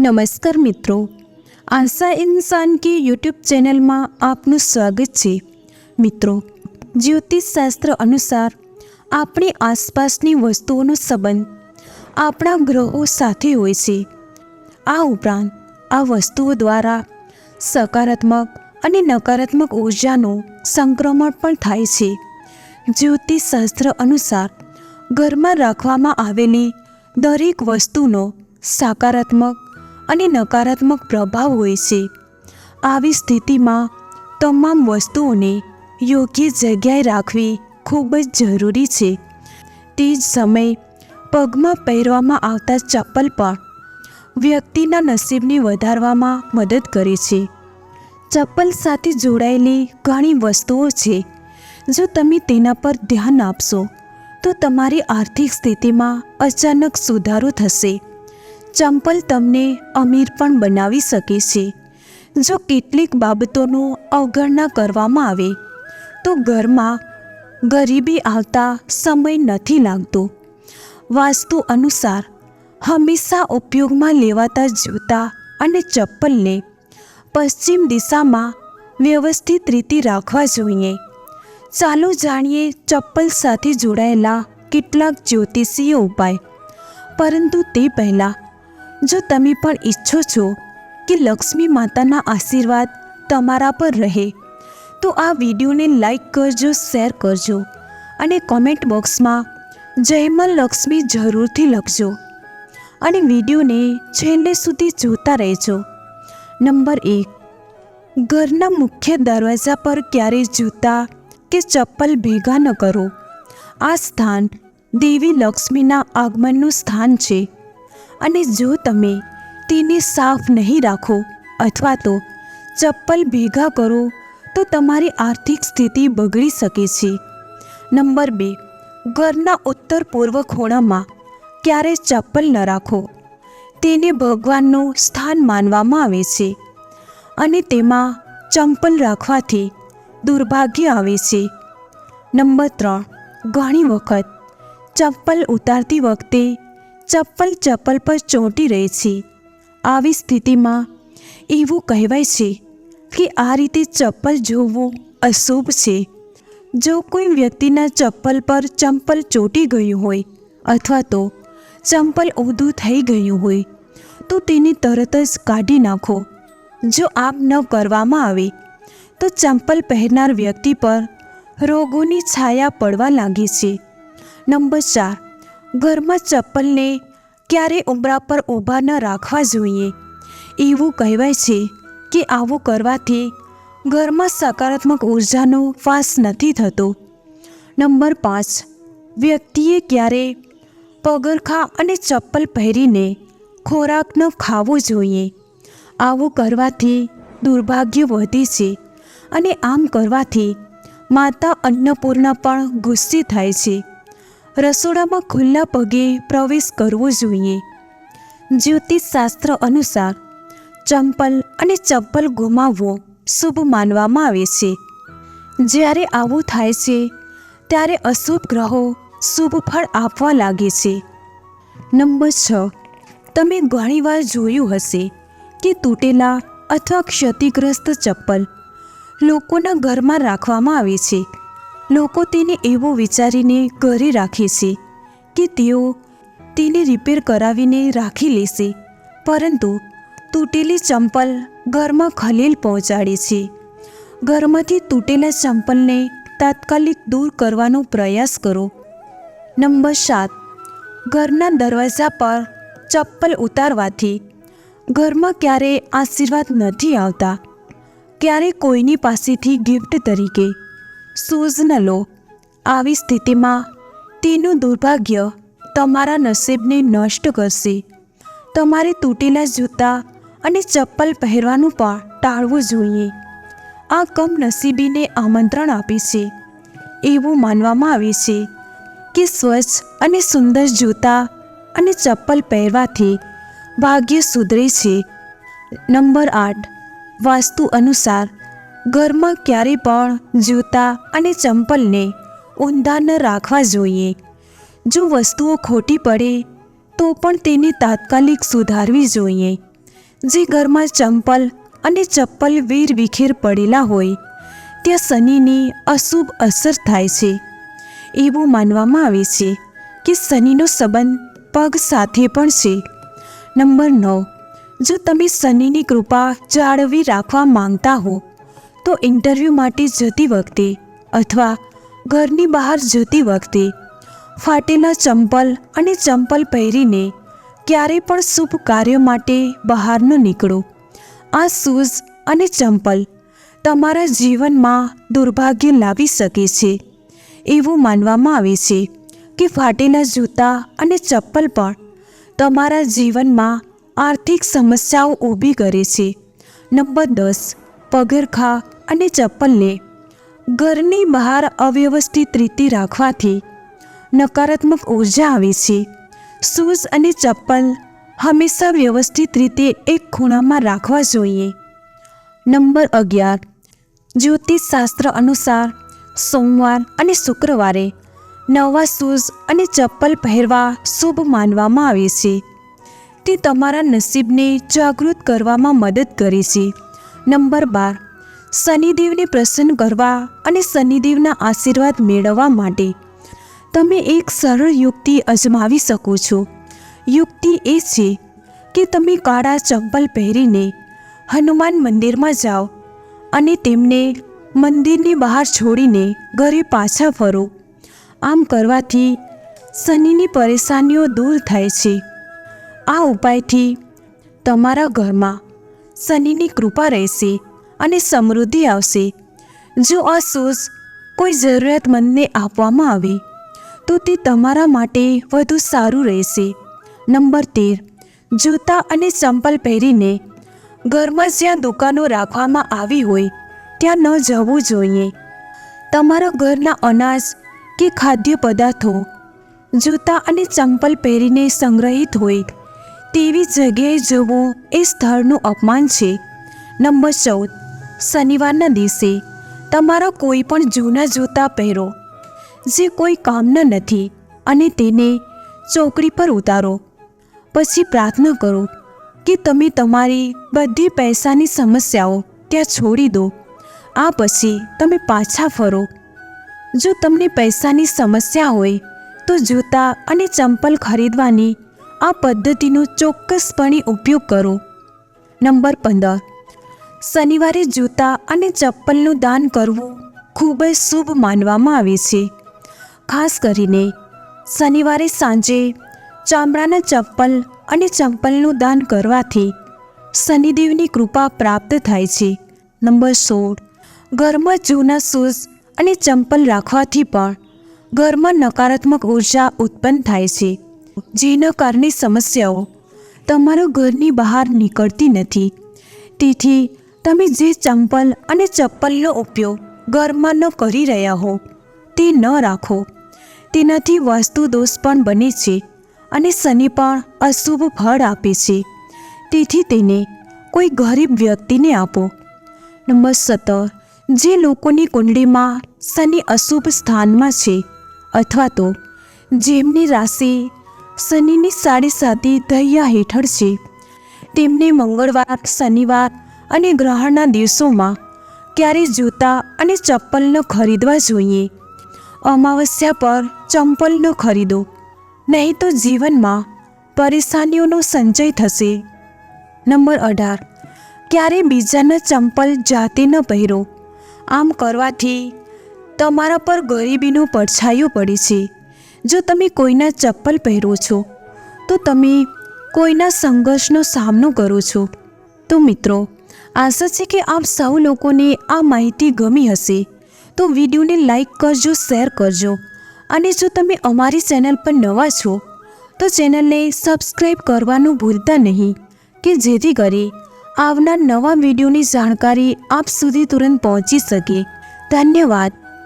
નમસ્કાર મિત્રો. આશા ઇન્સાન કી યુટ્યુબ ચેનલમાં આપનું સ્વાગત છે. મિત્રો, જ્યોતિષશાસ્ત્ર અનુસાર આપણી આસપાસની વસ્તુઓનો સંબંધ આપણા ગ્રહો સાથે હોય છે. આ ઉપરાંત આ વસ્તુઓ દ્વારા સકારાત્મક અને નકારાત્મક ઉર્જાનું સંક્રમણ પણ થાય છે. જ્યોતિષશાસ્ત્ર અનુસાર ઘરમાં રાખવામાં આવેલી દરેક વસ્તુનો સકારાત્મક અને નકારાત્મક પ્રભાવ હોય છે. આવી સ્થિતિમાં તમામ વસ્તુઓને યોગ્ય જગ્યાએ રાખવી ખૂબ જ જરૂરી છે. તે જ સમયે પગમાં પહેરવામાં આવતા ચપ્પલ પણ વ્યક્તિના નસીબને વધારવામાં મદદ કરે છે. ચપ્પલ સાથે જોડાયેલી ઘણી વસ્તુઓ છે. જો તમે તેના પર ધ્યાન આપશો, તો તમારી આર્થિક સ્થિતિમાં અચાનક સુધારો થશે. ચંપલ તમને અમીર પણ બનાવી શકે છે. જો કેટલીક બાબતોનું અવગણના કરવામાં આવે, તો ઘરમાં ગરીબી આવતા સમય નથી લાગતો. વાસ્તુ અનુસાર, હંમેશા ઉપયોગમાં લેવાતા જૂતા અને ચપ્પલને પશ્ચિમ દિશામાં વ્યવસ્થિત રીતે રાખવા જોઈએ. ચાલો જાણીએ ચપ્પલ સાથે જોડાયેલા કેટલાક જ્યોતિષીય ઉપાય. પરંતુ તે પહેલાં જો તમે પણ ઈચ્છો છો કે લક્ષ્મી માતાના આશીર્વાદ તમારા પર રહે, તો આ વિડીયોને લાઈક કરજો, શેર કરજો અને કોમેન્ટ બોક્સમાં જયમલ લક્ષ્મી જરૂરથી લખજો અને વિડીયોને છેલ્લે સુધી જોતા રહેજો. નંબર એક, ઘરના મુખ્ય દરવાજા પર ક્યારેય જૂતા કે ચપ્પલ ભેગા ન કરો? આ સ્થાન દેવી લક્ષ્મીના આગમનનું સ્થાન છે. અને જો તમે તેને સાફ નહીં રાખો અથવા તો ચપ્પલ ભેગા કરો, તો તમારી આર્થિક સ્થિતિ બગડી શકે છે. નંબર બે, ઘરના ઉત્તર પૂર્વ ખૂણામાં ક્યારેય ચપ્પલ ન રાખો? તેને ભગવાનનું સ્થાન માનવામાં આવે છે અને તેમાં ચંપલ રાખવાથી દુર્ભાગ્ય આવે છે. નંબર ત્રણ, ઘણી વખત ચપ્પલ ઉતારતી વખતે ચપ્પલ ચપ્પલ પર ચોંટી રહે છે. આવી સ્થિતિમાં એવું કહેવાય છે કે આ રીતે ચપ્પલ જોવું અશુભ છે. જો કોઈ વ્યક્તિના ચપ્પલ પર ચંપલ ચોંટી ગયું હોય અથવા તો ચંપલ ઊંધું થઈ ગયું હોય, તો તેને તરત જ કાઢી નાખો. જો આમ ન કરવામાં આવે, તો ચંપલ પહેરનાર વ્યક્તિ પર રોગોની છાયા પડવા લાગે છે. નંબર ચાર ઘરમાં ચપ્પલને ક્યારે ઉંબરા પર ઊભા ન રાખવા જોઈએ. એવું કહેવાય છે કે આવું કરવાથી ઘરમાં સકારાત્મક ઉર્જાનો વાસ નથી થતો. નંબર પાંચ, વ્યક્તિએ ક્યારે પગરખા અને ચપ્પલ પહેરીને ખોરાક ન ખાવો જોઈએ. આવું કરવાથી દુર્ભાગ્ય વધે છે અને આમ કરવાથી માતા અન્નપૂર્ણા પણ ગુસ્સે થાય છે. રસોડામાં ખુલ્લા પગે પ્રવેશ કરવો જોઈએ. જ્યોતિષશાસ્ત્ર અનુસાર ચંપલ અને ચપ્પલ ગુમાવવો શુભ માનવામાં આવે છે. જ્યારે આવું થાય છે, ત્યારે અશુભ ગ્રહો શુભ ફળ આપવા લાગે છે. નંબર છ. તમે ઘણીવાર જોયું હશે કે તૂટેલા અથવા ક્ષતિગ્રસ્ત ચપ્પલ લોકોના ઘરમાં રાખવામાં આવે છે. લોકો તેને એવું વિચારીને ઘરે રાખે છે કે તેઓ તેને રિપેર કરાવીને રાખી લેશે. પરંતુ તૂટેલી ચંપલ ઘરમાં ખલેલ પહોંચાડે છે. ઘરમાંથી તૂટેલા ચંપલને તાત્કાલિક દૂર કરવાનો પ્રયાસ કરો. નંબર સાત. ઘરના દરવાજા પર ચપ્પલ ઉતારવાથી ઘરમાં ક્યારેય આશીર્વાદ નથી આવતા. ક્યારેય કોઈની પાસેથી ગિફ્ટ તરીકે શૂઝ ન લો આવી સ્થિતિમાં તેનું દુર્ભાગ્ય તમારા નસીબને નષ્ટ કરશે. તમારે તૂટેલા જૂતા અને ચપ્પલ પહેરવાનું પણ ટાળવું જોઈએ. આ કમનસીબીને આમંત્રણ આપે છે. એવું માનવામાં આવે છે કે સ્વચ્છ અને સુંદર જૂતા અને ચપ્પલ પહેરવાથી ભાગ્ય સુધરે છે. નંબર આઠ, વાસ્તુ અનુસાર ઘરમાં ક્યારેય પણ જૂતા અને ચંપલને ઊંધા ન રાખવા જોઈએ. જો વસ્તુઓ ખોટી પડે, તો પણ તેને તાત્કાલિક સુધારવી જોઈએ. જે ઘરમાં ચંપલ અને ચપ્પલ વીર વિખેર પડેલા હોય, ત્યાં શનિની અશુભ અસર થાય છે. એવું માનવામાં આવે છે કે શનિનો સંબંધ પગ સાથે પણ છે. નંબર નવ. જો તમે શનિની કૃપા જાળવી રાખવા માંગતા હો તો ઇન્ટરવ્યૂ માટે જતી વખતે અથવા ઘરની બહાર જતી વખતે ફાટેલા ચંપલ અને ચંપલ પહેરીને ક્યારેય પણ શુભ કાર્ય માટે બહાર ન નીકળો. આ શૂઝ અને ચંપલ તમારા જીવનમાં દુર્ભાગ્ય લાવી શકે છે. એવું માનવામાં આવે છે કે ફાટેલા જૂતા અને ચપ્પલ પણ તમારા જીવનમાં આર્થિક સમસ્યાઓ ઊભી કરે છે. નંબર દસ, પગરખા અને ચપ્પલને ઘરની બહાર અવ્યવસ્થિત રીતે રાખવાથી નકારાત્મક ઊર્જા આવે છે. શૂઝ અને ચપ્પલ હંમેશા વ્યવસ્થિત રીતે એક ખૂણામાં રાખવા જોઈએ. નંબર અગિયાર, જ્યોતિષશાસ્ત્ર અનુસાર સોમવાર અને શુક્રવારે નવા શૂઝ અને ચપ્પલ પહેરવા શુભ માનવામાં આવે છે. તે તમારા નસીબને જાગૃત કરવામાં મદદ કરે છે. નંબર બાર શનિદેવને પ્રસન્ન કરવા અને શનિદેવના આશીર્વાદ મેળવવા માટે તમે એક સરળ યુક્તિ અજમાવી શકો છો. યુક્તિ એ છે કે તમે કાળા ચંપલ પહેરીને હનુમાન મંદિરમાં જાઓ અને તેમને મંદિરની બહાર છોડીને ઘરે પાછા ફરો. આમ કરવાથી શનિની પરેશાનીઓ દૂર થાય છે. આ ઉપાયથી તમારા ઘરમાં શનિની કૃપા રહેશે. અને સમૃદ્ધિ આવશે. જો આ સોસ કોઈ જરૂરિયાતમંદને આપવામાં આવે, તો તે તમારા માટે વધુ સારું રહેશે. નંબર તેર. જૂતા અને ચંપલ પહેરીને ઘરમાં જ્યાં દુકાનો રાખવામાં આવી હોય, ત્યાં ન જવું જોઈએ. તમારા ઘરના અનાજ કે ખાદ્ય પદાર્થો, જૂતા અને ચંપલ પહેરીને સંગ્રહિત હોય, તેવી જગ્યાએ જવું એ સ્થળનું અપમાન છે. નંબર ચૌદ. શનિવારના દિવસે તમારા કોઈ પણ જૂના જૂતા પહેરો, જે કોઈ કામના નથી અને તેને ચોકડી પર ઉતારો. પછી પ્રાર્થના કરો કે તમે તમારી બધી પૈસાની સમસ્યાઓ ત્યાં છોડી દો. આ પછી તમે પાછા ફરો. જો તમને પૈસાની સમસ્યા હોય, તો જૂતા અને ચંપલ ખરીદવાની આ પદ્ધતિનો ચોક્કસપણે ઉપયોગ કરો. નંબર પંદર. શનિવારે જૂતા અને ચપ્પલનું દાન કરવું ખૂબ જ શુભ માનવામાં આવે છે. ખાસ કરીને શનિવારે સાંજે ચામડાના ચપ્પલ અને ચંપલનું દાન કરવાથી શનિદેવની કૃપા પ્રાપ્ત થાય છે. નંબર સોળ. ઘરમાં જૂના શૂઝ અને ચંપલ રાખવાથી પણ ઘરમાં નકારાત્મક ઊર્જા ઉત્પન્ન થાય છે. જેના કારણે સમસ્યાઓ તમારા ઘરની બહાર નીકળતી નથી. તેથી તમે જે ચંપલ અને ચપ્પલનો ઉપયોગ ઘરમાં ન કરી રહ્યા હો, તે ન રાખો. તેનાથી વાસ્તુ દોષ પણ બને છે અને શનિ પણ અશુભ ફળ આપે છે. તેથી તેને કોઈ ગરીબ વ્યક્તિને આપો. નંબર સત્તર, જે લોકોની કુંડળીમાં શનિ અશુભ સ્થાનમાં છે અથવા તો જેમની રાશિ શનિની સાડી સાતી ધૈયા હેઠળ છે, તેમને મંગળવાર, શનિવાર અને ગ્રહણના દિવસોમાં ક્યારેય જૂતા અને ચપ્પલ ન ખરીદવા જોઈએ? અમાવસ્યા પર ચંપલ ખરીદો, નહીં તો જીવનમાં પરેશાનીઓનો સંચય થશે. નંબર અઢાર. ક્યારે બીજાના ચંપલ જાતે ન પહેરો? આમ કરવાથી તમારા પર ગરીબીનો પડછાયો પડે છે. જો તમે કોઈના ચપ્પલ પહેરો છો, તો તમે કોઈના સંઘર્ષનો સામનો કરો છો. તો મિત્રો આશા છે કે આપ સૌ લોકોને આ માહિતી ગમી હશે. તો વિડીયોને લાઈક કરજો, શેર કરજો. અને જો તમે અમારી ચેનલ પર નવા છો, તો ચેનલને સબસ્ક્રાઈબ કરવાનું ભૂલતા નહીં. કે જેથી કરી આવનાર નવા વિડીયોની જાણકારી આપ સુધી તુરંત પહોંચી શકે. ધન્યવાદ.